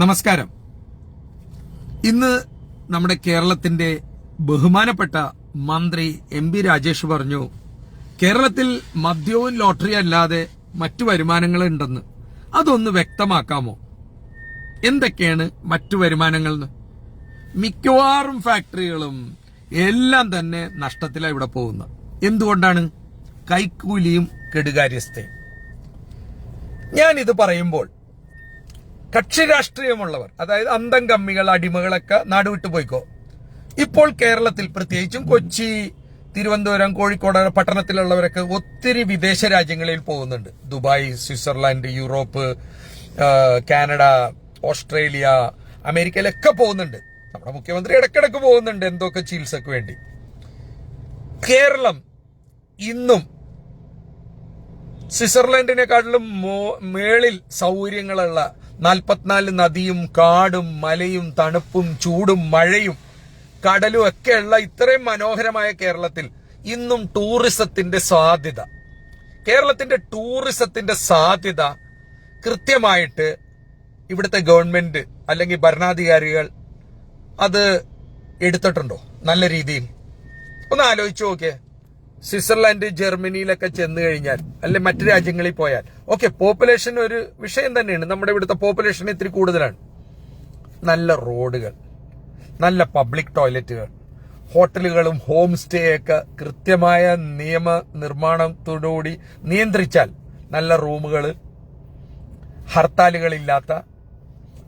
നമസ്കാരം. ഇന്ന് നമ്മുടെ കേരളത്തിന്റെ ബഹുമാനപ്പെട്ട മന്ത്രി എം പി രാജേഷ് പറഞ്ഞു കേരളത്തിൽ മദ്യവും ലോട്ടറി അല്ലാതെ മറ്റു വരുമാനങ്ങൾ ഉണ്ടെന്ന് അതൊന്ന് വ്യക്തമാക്കാമോ? എന്തൊക്കെയാണ് മറ്റു വരുമാനങ്ങൾ മിക്കവാറും ഫാക്ടറികളും എല്ലാം തന്നെ നഷ്ടത്തിലാണ് ഇവിടെ പോകുന്നത്. എന്തുകൊണ്ടാണ്? കൈക്കൂലിയും കെടുകാര്യസ്ഥയും. ഞാനിത് പറയുമ്പോൾ കക്ഷി രാഷ്ട്രീയമുള്ളവർ അതായത് അന്തം കമ്മികൾ അടിമകളൊക്കെ നാടുവിട്ടു പോയിക്കോ? ഇപ്പോൾ കേരളത്തിൽ പ്രത്യേകിച്ചും കൊച്ചി തിരുവനന്തപുരം കോഴിക്കോട് പട്ടണത്തിലുള്ളവരൊക്കെ ഒത്തിരി വിദേശ രാജ്യങ്ങളിൽ പോകുന്നുണ്ട്. Dubai Switzerland Europe Canada Australia അമേരിക്കയിലൊക്കെ പോകുന്നുണ്ട്. നമ്മുടെ മുഖ്യമന്ത്രി ഇടക്കിടക്ക് പോകുന്നുണ്ട് എന്തൊക്കെ ചികിത്സക്ക് വേണ്ടി. കേരളം ഇന്നും സ്വിറ്റ്സർലൻഡിനെക്കാട്ടിലും മേളിൽ സൗകര്യങ്ങളുള്ള നാൽപ്പത്തിനാല് നദിയും കാടും മലയും തണുപ്പും ചൂടും മഴയും കടലും ഒക്കെയുള്ള ഇത്രയും മനോഹരമായ കേരളത്തിൽ ഇന്നും ടൂറിസത്തിന്റെ സാധ്യത. കേരളത്തിന്റെ ടൂറിസത്തിന്റെ സാധ്യത കൃത്യമായിട്ട് ഇവിടുത്തെ ഗവൺമെന്റ് അല്ലെങ്കിൽ ഭരണാധികാരികൾ അത് എടുത്തിട്ടുണ്ടോ? നല്ല രീതിയിൽ. ഒന്ന് ആലോചിച്ചു നോക്കിയേ. സ്വിറ്റ്സർലാൻഡ് ജർമ്മനിയിലൊക്കെ ചെന്ന് കഴിഞ്ഞാൽ അല്ലെ മറ്റു രാജ്യങ്ങളിൽ പോയാൽ ഓക്കെ പോപ്പുലേഷൻ ഒരു വിഷയം തന്നെയാണ്. നമ്മുടെ ഇവിടുത്തെ പോപ്പുലേഷൻ ഇത്തിരി കൂടുതലാണ്. നല്ല റോഡുകൾ നല്ല പബ്ലിക് ടോയ്ലറ്റുകൾ ഹോട്ടലുകളും ഹോം സ്റ്റേ ഒക്കെ കൃത്യമായ നിയമ നിർമ്മാണത്തോടുകൂടി നിയന്ത്രിച്ചാൽ നല്ല റൂമുകൾ ഹർത്താലുകളില്ലാത്ത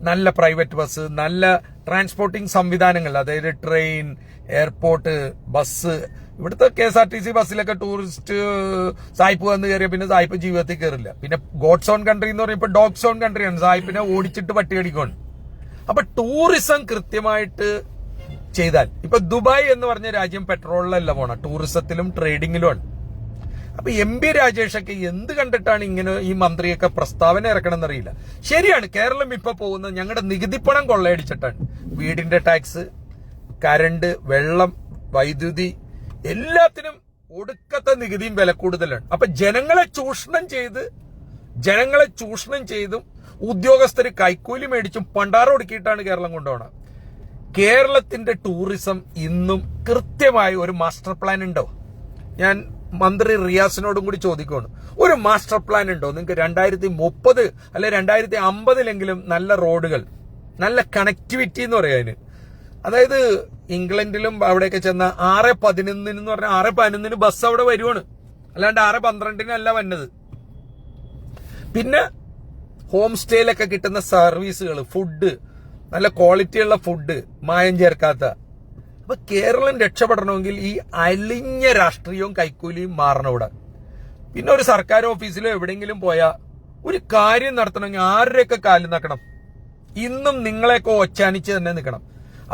നല്ല പ്രൈവറ്റ് ബസ് നല്ല ട്രാൻസ്പോർട്ടിംഗ് സംവിധാനങ്ങൾ അതായത് ട്രെയിൻ എയർപോർട്ട് ബസ് ഇവിടുത്തെ K S R T C ബസ്സിലൊക്കെ ടൂറിസ്റ്റ് സായിപ്പ് വന്ന് കയറിയ പിന്നെ സായിപ്പ് ജീവിതത്തിൽ കയറില്ല. പിന്നെ ഗോഡ് സോൺ കൺട്രി എന്ന് പറയുമ്പോൾ ഡോഗ്സ് ഓൺ കൺട്രിയാണ് സായിപ്പിനെ ഓടിച്ചിട്ട് പട്ടികടിക്കണം അപ്പൊ ടൂറിസം കൃത്യമായിട്ട് ചെയ്താൽ ഇപ്പൊ ദുബായ് എന്ന് പറഞ്ഞ രാജ്യം പെട്രോളിലല്ല പോണ ടൂറിസത്തിലും ട്രേഡിങ്ങിലുമാണ് അപ്പൊ എം പി രാജേഷൊക്കെ എന്ത് കണ്ടിട്ടാണ് ഇങ്ങനെ ഈ മന്ത്രിയൊക്കെ പ്രസ്താവന ഇറക്കണം എന്നറിയില്ല ശരിയാണ് കേരളം ഇപ്പൊ പോകുന്നത് ഞങ്ങളുടെ നികുതിപ്പണം കൊള്ളയടിച്ചിട്ടാണ്. വീടിന്റെ ടാക്സ് കരണ്ട് വെള്ളം വൈദ്യുതി എല്ലാത്തിനും ഒടുക്കത്തെ നികുതിയും വില കൂടുതലാണ്. അപ്പൊ ജനങ്ങളെ ചൂഷണം ചെയ്ത് ജനങ്ങളെ ചൂഷണം ചെയ്തും ഉദ്യോഗസ്ഥര് കൈക്കൂലി മേടിച്ചും പണ്ടാറം ഒടുക്കിയിട്ടാണ് കേരളം കൊണ്ടുപോകണം കേരളത്തിന്റെ ടൂറിസം ഇന്നും കൃത്യമായി ഒരു മാസ്റ്റർ പ്ലാൻ ഉണ്ടോ? ഞാൻ മന്ത്രി റിയാസിനോടും കൂടി ചോദിക്കുകയാണ് ഒരു മാസ്റ്റർ പ്ലാൻ ഉണ്ടോ? നിങ്ങൾക്ക് രണ്ടായിരത്തി മുപ്പത് അല്ലെ രണ്ടായിരത്തി അമ്പതിലെങ്കിലും നല്ല റോഡുകൾ നല്ല കണക്ടിവിറ്റി എന്ന് പറയാൻ അതായത് ഇംഗ്ലണ്ടിലും അവിടെയൊക്കെ ചെന്ന ആറ് പതിനൊന്നിന് എന്ന് പറഞ്ഞാൽ ആറ് പതിനൊന്നിന് ബസ് അവിടെ വരുവാണ്. അല്ലാണ്ട് ആറ് പന്ത്രണ്ടിനല്ല വന്നത്. പിന്നെ ഹോം സ്റ്റേയിലൊക്കെ കിട്ടുന്ന സർവീസുകൾ ഫുഡ് നല്ല ക്വാളിറ്റിയുള്ള ഫുഡ് മായം ചേർക്കാത്ത അപ്പൊ കേരളം രക്ഷപ്പെടണമെങ്കിൽ ഈ അലിഞ്ഞ രാഷ്ട്രീയവും കൈക്കൂലിയും മാറണം ഇവിടെ. പിന്നെ ഒരു സർക്കാർ ഓഫീസിലോ എവിടെയെങ്കിലും പോയാൽ ഒരു കാര്യം നടത്തണമെങ്കിൽ ആരുടെയൊക്കെ കാലിൽ നിൽക്കണം ഇന്നും നിങ്ങളെയൊക്കെ ഒച്ചാനിച്ച് തന്നെ നിൽക്കണം.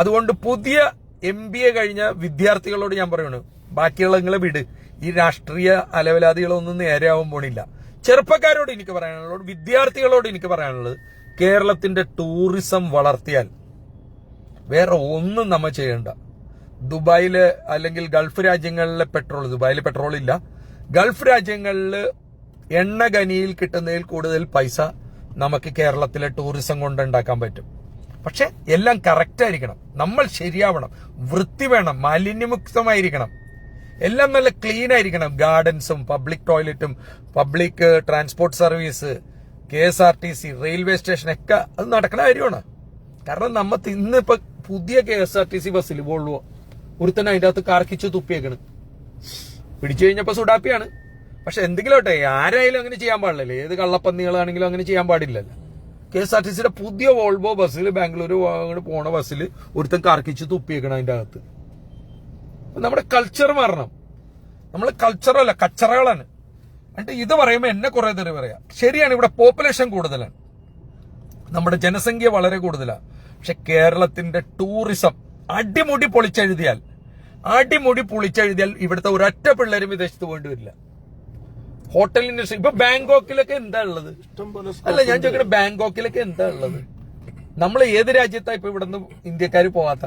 അതുകൊണ്ട് പുതിയ എം ബി എ കഴിഞ്ഞ വിദ്യാർത്ഥികളോട് ഞാൻ പറയുന്നു ബാക്കിയുള്ള നിങ്ങളെ വിട്. ഈ രാഷ്ട്രീയ അലവലാദികളൊന്നും നേരെയാവാൻ പോണില്ല. ചെറുപ്പക്കാരോട് എനിക്ക് പറയാനുള്ളത് വിദ്യാർത്ഥികളോട് എനിക്ക് പറയാനുള്ളത് കേരളത്തിന്റെ ടൂറിസം വളർത്തിയാൽ വേറെ ഒന്നും നമ്മ ചെയ്യണ്ട. ദുബായിൽ അല്ലെങ്കിൽ ഗൾഫ് രാജ്യങ്ങളിലെ പെട്രോൾ ദുബായിൽ പെട്രോൾ ഇല്ല. ഗൾഫ് രാജ്യങ്ങളിൽ എണ്ണ ഖനിയിൽ കിട്ടുന്നതിൽ കൂടുതൽ പൈസ നമുക്ക് കേരളത്തിലെ ടൂറിസം കൊണ്ട് ഉണ്ടാക്കാൻ പറ്റും. പക്ഷെ എല്ലാം കറക്റ്റ് ആയിരിക്കണം. നമ്മൾ ശരിയാവണം. വൃത്തി വേണം. മാലിന്യമുക്തമായിരിക്കണം. എല്ലാം നല്ല ക്ലീൻ ആയിരിക്കണം. ഗാർഡൻസും public ടോയ്ലറ്റും public transport service K S R T C railway station ഒക്കെ അത് നടക്കുന്ന കാര്യമാണ്. കാരണം നമ്മൾ ഇന്നിപ്പോ പുതിയ K S R T C ബസ്സിൽ വോൾവോ ഒരുത്തൻ അതിന്റെ അകത്ത് കാർക്കിച്ച് തുപ്പിയേക്കണ്. പിടിച്ചു കഴിഞ്ഞപ്പോ സുഡാപ്പിയാണ്. പക്ഷെ എന്തെങ്കിലും ആട്ടെ ആരായാലും അങ്ങനെ ചെയ്യാൻ പാടില്ലല്ലേ. ഏത് കള്ളപ്പന്നികളാണെങ്കിലും അങ്ങനെ ചെയ്യാൻ പാടില്ലല്ലോ. കെ എസ് ആർ ടി സിയുടെ പുതിയ വോൾവോ ബസ്സിൽ ബാംഗ്ലൂർ അങ്ങോട്ട് പോണ ബസ്സിൽ ഒരുത്തൻ കറക്കിച്ച് തുപ്പിയേക്കണം അതിന്റെ അകത്ത്. നമ്മുടെ കൾച്ചർ മാറണം. നമ്മൾ കൾച്ചറല്ല കച്ചറകളാണ്. എന്നിട്ട് ഇത് പറയുമ്പോൾ എന്നെ കുറെ തെറി പറയാം. ശരിയാണ് ഇവിടെ പോപ്പുലേഷൻ കൂടുതലാണ്. നമ്മുടെ ജനസംഖ്യ വളരെ കൂടുതലാണ് പക്ഷെ കേരളത്തിന്റെ ടൂറിസം അടിമുടി പൊളിച്ചെഴുതിയാൽ അടിമുടി പൊളിച്ചെഴുതിയാൽ ഇവിടുത്തെ ഒരൊറ്റ പിള്ളേരും വിദേശത്ത് പോകേണ്ടി വരില്ല. ഹോട്ടൽ ഇൻഡസ്ട്രി ഇപ്പൊ ബാങ്കോക്കിലൊക്കെ എന്താ ഉള്ളത്? അല്ല ഞാൻ ചോദിക്കണ ബാങ്കോക്കിലൊക്കെ എന്താ ഉള്ളത്? നമ്മൾ ഏത് രാജ്യത്താ ഇപ്പൊ ഇവിടുന്ന് ഇന്ത്യക്കാർ പോവാത്ത?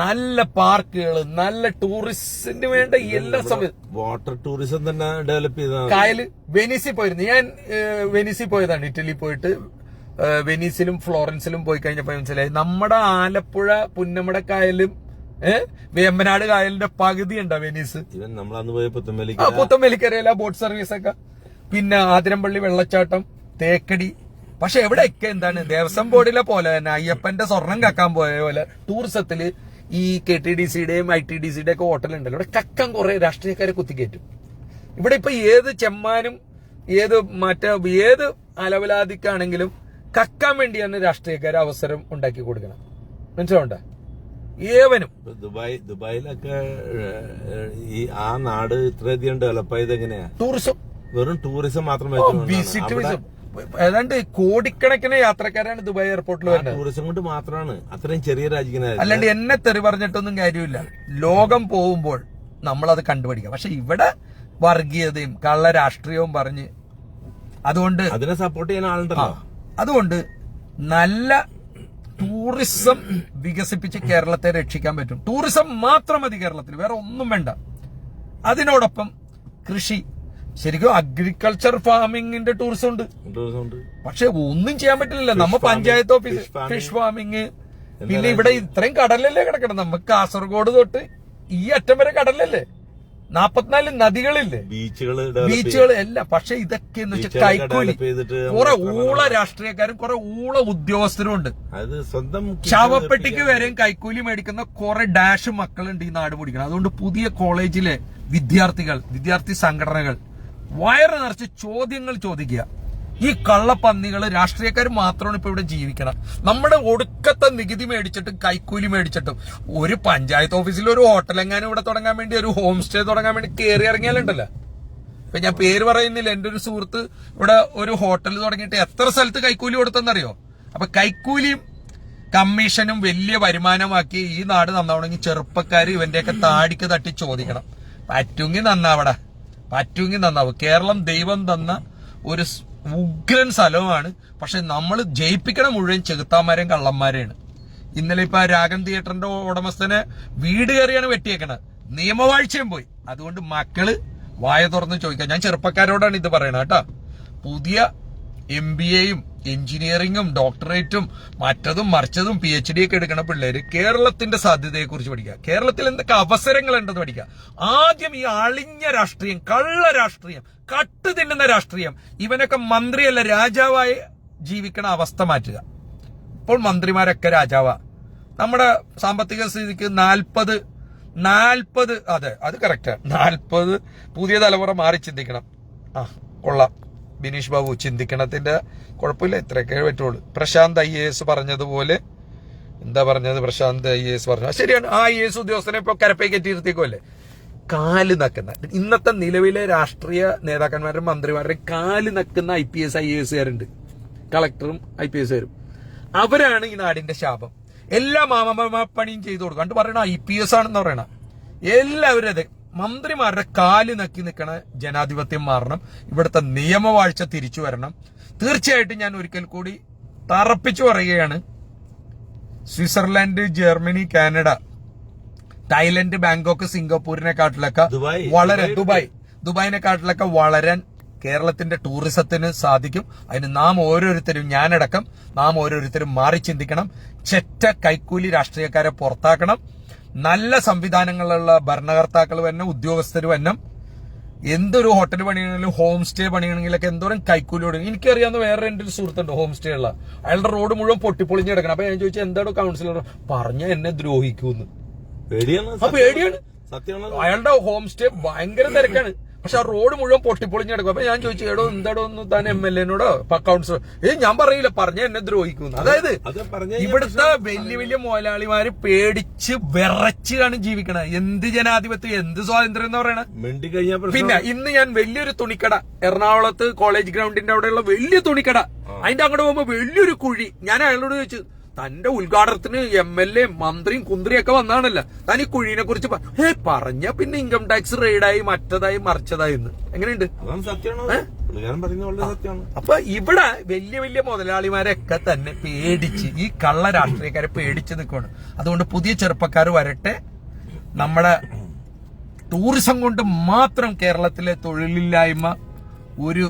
നല്ല പാർക്കുകൾ നല്ല ടൂറിസ്റ്റിന് വേണ്ട എല്ലാ സമയത്തും. വാട്ടർ ടൂറിസം തന്നെ ഡെവലപ്പ് ചെയ്ത കായൽ വെനീസിൽ പോയിരുന്നു. ഞാൻ വെനീസിൽ പോയതാണ്. ഇറ്റലി പോയിട്ട് വെനീസിലും ഫ്ലോറൻസിലും പോയി കഴിഞ്ഞപ്പോ മനസ്സിലായി. നമ്മുടെ ആലപ്പുഴ പുന്നമട കായലും വേമ്പനാട് കായലിന്റെ പകുതി ഉണ്ടോ വെനീസ്? പുത്തമ്പലിക്കരയില ബോട്ട് സർവീസ് ഒക്കെ പിന്നെ ആതിരമ്പള്ളി വെള്ളച്ചാട്ടം തേക്കടി. പക്ഷെ എവിടെയൊക്കെ എന്താണ് ദേവസ്വം ബോർഡിലെ പോലെ തന്നെ അയ്യപ്പന്റെ സ്വർണം കക്കാൻ പോയ പോലെ ടൂറിസത്തിൽ ഈ കെ ടി ഡി സിയുടെയും ഐ ടി ഡി സിയുടെ ഒക്കെ ഹോട്ടലുണ്ടല്ലോ. ഇവിടെ കക്കാൻ കുറെ രാഷ്ട്രീയക്കാരെ കുത്തിക്കയറ്റും ഇവിടെ ഇപ്പൊ ഏത് ചെമ്മാനും ഏത് മറ്റേ ഏത് അലവലാതിക്കാണെങ്കിലും കക്കാൻ വേണ്ടിയാണ് രാഷ്ട്രീയക്കാരെ അവസരം ഉണ്ടാക്കി കൊടുക്കണം. മനസ്സിലുണ്ട ഏവനും. ദുബായി ദുബായ് ദുബായിലൊക്കെ ഈ ആ നാട് ഇത്രയധികം ഡെവലപ്പ് ആയത് എങ്ങനെയാ? ടൂറിസം വെറും ടൂറിസം മാത്രമേ ഏതാണ്ട് കോടിക്കണക്കിന് യാത്രക്കാരാണ് ദുബായ് എയർപോർട്ടിൽ വരുന്നത്. ടൂറിസം കൊണ്ട് മാത്രമാണ് അത്രയും ചെറിയ രാജ്യത്തിന് അല്ലാണ്ട് എന്നെ തെറി പറഞ്ഞിട്ടൊന്നും കാര്യമില്ല. ലോകം പോകുമ്പോൾ നമ്മളത് കണ്ടുപിടിക്കാം. പക്ഷെ ഇവിടെ വർഗീയതയും കള്ള രാഷ്ട്രീയവും പറഞ്ഞ് അതുകൊണ്ട് അതിനെ സപ്പോർട്ട് ചെയ്യാൻ ആളുണ്ടല്ലോ. അതുകൊണ്ട് നല്ല ടൂറിസം വികസിപ്പിച്ച് കേരളത്തെ രക്ഷിക്കാൻ പറ്റും. ടൂറിസം മാത്രം മതി കേരളത്തിൽ വേറെ ഒന്നും വേണ്ട. അതിനോടൊപ്പം കൃഷി. ശരിക്കും അഗ്രികൾച്ചർ ഫാമിങ്ങിന്റെ ടൂറിസം ഉണ്ട്. പക്ഷെ ഒന്നും ചെയ്യാൻ പറ്റില്ല നമ്മ പഞ്ചായത്ത് ഓഫീസ് ഫിഷ് ഫാമിങ് പിന്നെ ഇവിടെ ഇത്രയും കടലല്ലേ കിടക്കണം നമ്മ കാസർഗോഡ് തൊട്ട് ഈ അറ്റം വരെ കടലല്ലേ? നാപ്പത്തിനാല് നദികളില്ലേ? ബീച്ചുകൾ ബീച്ചുകൾ എല്ലാം പക്ഷെ ഇതൊക്കെ എന്ന് വെച്ചാൽ കൈക്കൂലി. കുറെ ഊള രാഷ്ട്രീയക്കാരും കുറെ ഊള ഉദ്യോഗസ്ഥരും ഉണ്ട് അത് സ്വന്തം ശവപ്പെട്ടിക്ക് വരെയും കൈക്കൂലി മേടിക്കുന്ന കുറെ ഡാഷ് മക്കളുണ്ട് ഈ നാട് പിടിക്കണം അതുകൊണ്ട് പുതിയ കോളേജിലെ വിദ്യാർത്ഥികൾ വിദ്യാർത്ഥി സംഘടനകൾ വയറ് നിറച്ച് ചോദ്യങ്ങൾ ചോദിക്കുക. ഈ കള്ളപ്പന്നികൾ രാഷ്ട്രീയക്കാർ മാത്രമാണ് ഇപ്പൊ ഇവിടെ ജീവിക്കണം നമ്മുടെ ഒടുക്കത്തെ നികുതി മേടിച്ചിട്ടും കൈക്കൂലി മേടിച്ചിട്ടും ഒരു പഞ്ചായത്ത് ഓഫീസിൽ ഒരു ഹോട്ടൽ എങ്ങാനും ഇവിടെ തുടങ്ങാൻ വേണ്ടി ഒരു ഹോം സ്റ്റേ തുടങ്ങാൻ വേണ്ടി കയറി ഇറങ്ങിയാലുണ്ടല്ലോ. ഇപ്പൊ ഞാൻ പേര് പറയുന്നില്ല. എന്റെ ഒരു സുഹൃത്ത് ഇവിടെ ഒരു ഹോട്ടൽ തുടങ്ങിയിട്ട് എത്ര സ്ഥലത്ത് കൈക്കൂലി കൊടുത്തെന്നറിയോ? അപ്പൊ കൈക്കൂലിയും കമ്മീഷനും വലിയ വരുമാനമാക്കി ഈ നാട് നന്നാവണമെങ്കിൽ ചെറുപ്പക്കാർ ഇവന്റെയൊക്കെ താടിക്ക് തട്ടി ചോദിക്കണം. പറ്റുമെങ്കിൽ നന്നാവടാ. പറ്റുമെങ്കിൽ നന്നാവും. കേരളം ദൈവം തന്ന ഒരു ഉഗ്രൻ സ്ഥലമാണ് പക്ഷെ നമ്മൾ ജയിപ്പിക്കണ മുഴുവൻ ചെകുത്താന്മാരെയും കള്ളന്മാരെയാണ്. ഇന്നലെ ഇപ്പൊ രാഗം തിയേറ്ററിന്റെ ഉടമസ്ഥനെ വീട് കയറിയാണ് വെട്ടിയേക്കണത്. നിയമവാഴ്ചയും പോയി. അതുകൊണ്ട് മക്കൾ വായ തുറന്ന് ചോദിക്കാം. ഞാൻ ചെറുപ്പക്കാരോടാണ് ഇത് പറയണത് കേട്ടോ. പുതിയ എം ബി എയും എഞ്ചിനീയറിംഗും ഡോക്ടറേറ്റും മറ്റതും മറിച്ചതും പി എച്ച് ഡി ഒക്കെ എടുക്കുന്ന പിള്ളേര് കേരളത്തിന്റെ സാധ്യതയെ കുറിച്ച് പഠിക്കുക. കേരളത്തിൽ എന്തൊക്കെ അവസരങ്ങൾ ഉണ്ടെന്ന് പഠിക്കുക. ആദ്യം ഈ അളിഞ്ഞ രാഷ്ട്രീയം കള്ള രാഷ്ട്രീയം കട്ട് തിന്നുന്ന രാഷ്ട്രീയം ഇവനൊക്കെ മന്ത്രിയല്ല രാജാവായി ജീവിക്കണ അവസ്ഥ മാറ്റുക. ഇപ്പോൾ മന്ത്രിമാരൊക്കെ രാജാവാ. നമ്മുടെ സാമ്പത്തിക സ്ഥിതിക്ക് നാൽപ്പത് നാൽപ്പത് അതെ അത് കറക്റ്റാണ് നാൽപ്പത് പുതിയ തലമുറ മാറി ചിന്തിക്കണം. ആ കൊള്ളാം. ബിനീഷ് ബാബു ചിന്തിക്കണത്തിന്റെ കുഴപ്പമില്ല ഇത്രയൊക്കെ പറ്റുള്ളൂ. പ്രശാന്ത് ഐ എ എസ് പറഞ്ഞതുപോലെ എന്താ പറഞ്ഞത്? പ്രശാന്ത് ഐ എ എസ് പറഞ്ഞു. ശരിയാണ്. ആ ഐ എസ് ഉദ്യോഗസ്ഥനെ ഇപ്പൊ കരപ്പേ കയറ്റിയിരുത്തേക്കുമല്ലേ കാൽ നക്കുന്ന ഇന്നത്തെ നിലവിലെ രാഷ്ട്രീയ നേതാക്കന്മാരും മന്ത്രിമാരുടെ കാൽ നക്കുന്ന I P S I A എസുകാരുണ്ട് കളക്ടറും ഐ പി എസുകാരും അവരാണ് ഈ നാടിന്റെ ശാപം. എല്ലാ മാമപണിയും ചെയ്തു കൊടുക്കും. കണ്ട് പറയണ ഐ പി എസ് ആണെന്ന് പറയണ. എല്ലാവരും അതെ. മന്ത്രിമാരുടെ കാൽ നക്കി നിൽക്കണ ജനാധിപത്യം മാറണം. ഇവിടുത്തെ നിയമവാഴ്ച തിരിച്ചു വരണം. തീർച്ചയായിട്ടും ഞാൻ ഒരിക്കൽ കൂടി തറപ്പിച്ചു പറയുകയാണ്. Switzerland Germany Canada Thailand Bangkok സിംഗപ്പൂരിനെക്കാട്ടിലൊക്കെ കാട്ടിലൊക്കെ വളരെ ദുബായ് ദുബായ്. ദുബായിനെക്കാട്ടിലൊക്കെ വളരാൻ കേരളത്തിന്റെ ടൂറിസത്തിന് സാധിക്കും. അതിന് നാം ഓരോരുത്തരും ഞാനടക്കം നാം ഓരോരുത്തരും മാറി ചിന്തിക്കണം. ചെറ്റ കൈക്കൂലി രാഷ്ട്രീയക്കാരെ പുറത്താക്കണം. നല്ല സംവിധാനങ്ങളുള്ള ഭരണകർത്താക്കൾ തന്നെ ഉദ്യോഗസ്ഥർ തന്നെ എന്തൊരു ഹോട്ടൽ പണിയാണെങ്കിലും ഹോം സ്റ്റേ പണിയണമെങ്കിലൊക്കെ എന്തോരം കൈക്കൂലി കൊടുക്കും. എനിക്കറിയാവുന്ന വേറെ എന്റെ ഒരു സുഹൃത്തുണ്ട് ഹോം സ്റ്റേ ഉള്ള. അയാളുടെ റോഡ് മുഴുവൻ പൊട്ടിപ്പൊളിഞ്ഞ് കിടക്കണം അപ്പൊ ഞാൻ ചോദിച്ചു എന്താണ് കൗൺസിലർ പറഞ്ഞ എന്നെ ദ്രോഹിക്കൂന്ന്. പേടിയാണ് അയാളുടെ ഹോം സ്റ്റേ ഭയങ്കര തിരക്കാണ്. പക്ഷെ ആ റോഡ് മുഴുവൻ പൊട്ടിപ്പൊളിഞ്ഞ് കിടക്കും അപ്പൊ ഞാൻ ചോദിച്ചു എടോ എന്താടോ ഒന്ന് താൻ എം എൽ എനോടോ? കൗൺസിലർ ഏ ഞാൻ പറയില്ല പറഞ്ഞ എന്നെ ദ്രോഹിക്കുന്നു. അതായത് ഇവിടുത്തെ വലിയ വലിയ മുതലാളിമാര് പേടിച്ച് വിറച്ചാണ് ജീവിക്കണത്. എന്ത് ജനാധിപത്യം എന്ത് സ്വാതന്ത്ര്യം എന്ന് പറയണത് പിന്നെ ഇന്ന് ഞാൻ വലിയൊരു തുണിക്കട എറണാകുളത്ത് കോളേജ് ഗ്രൗണ്ടിന്റെ അവിടെയുള്ള വലിയ തുണിക്കട. അതിന്റെ അങ്ങോട്ട് പോകുമ്പോ വലിയൊരു കുഴി. ഞാൻ അയാളോട് ചോദിച്ചു തന്റെ ഉദ്ഘാടനത്തിന് എം എൽ എ മന്ത്രിയും കുന്ത്രിയും ഒക്കെ വന്നാണല്ലോ. താൻ ഈ കുഴിനെ കുറിച്ച് ഏ പറഞ്ഞ പിന്നെ ഇൻകം ടാക്സ് റെയ്ഡായി മറ്റതായി മറിച്ചതായി എന്ന്. എങ്ങനെയുണ്ട്? അപ്പൊ ഇവിടെ വലിയ വലിയ മുതലാളിമാരൊക്കെ തന്നെ പേടിച്ച് ഈ കള്ള രാഷ്ട്രീയക്കാരെ പേടിച്ച് നിൽക്കുകയാണ് അതുകൊണ്ട് പുതിയ ചെറുപ്പക്കാർ വരട്ടെ. നമ്മുടെ ടൂറിസം കൊണ്ട് മാത്രം കേരളത്തിലെ തൊഴിലില്ലായ്മ ഒരു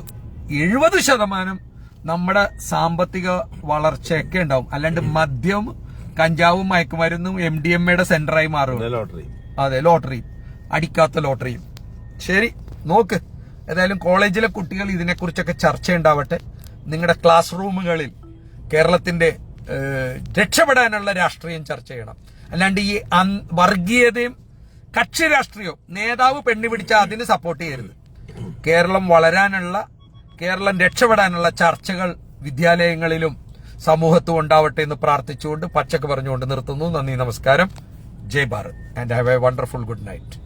എഴുപത് ശതമാനം നമ്മുടെ സാമ്പത്തിക വളർച്ചയൊക്കെ ഉണ്ടാവും. അല്ലാണ്ട് മദ്യം കഞ്ചാവും മയക്കുമരുന്നും എം ഡി എം എയുടെ സെന്ററായി മാറും. ലോട്ടറി. അതെ ലോട്ടറി. അടിക്കാത്ത ലോട്ടറിയും ശരി നോക്ക്. ഏതായാലും കോളേജിലെ കുട്ടികൾ ഇതിനെക്കുറിച്ചൊക്കെ ചർച്ച ഉണ്ടാവട്ടെ നിങ്ങളുടെ ക്ലാസ് റൂമുകളിൽ കേരളത്തിന്റെ രക്ഷപ്പെടാനുള്ള രാഷ്ട്രീയം ചർച്ച ചെയ്യണം. അല്ലാണ്ട് ഈ വർഗീയതയും കക്ഷി രാഷ്ട്രീയവും നേതാവ് പെണ്ണി പിടിച്ച അതിന് സപ്പോർട്ട് ചെയ്യരുത്. കേരളം വളരാനുള്ള കേരളം രക്ഷപ്പെടാനുള്ള ചർച്ചകൾ വിദ്യാലയങ്ങളിലും സമൂഹത്തും ഉണ്ടാവട്ടെ എന്ന് പ്രാർത്ഥിച്ചുകൊണ്ട് പച്ചക്ക് പറഞ്ഞുകൊണ്ട് നിർത്തുന്നു. നന്ദി നമസ്കാരം. ജയ് Bharat. And have a wonderful good night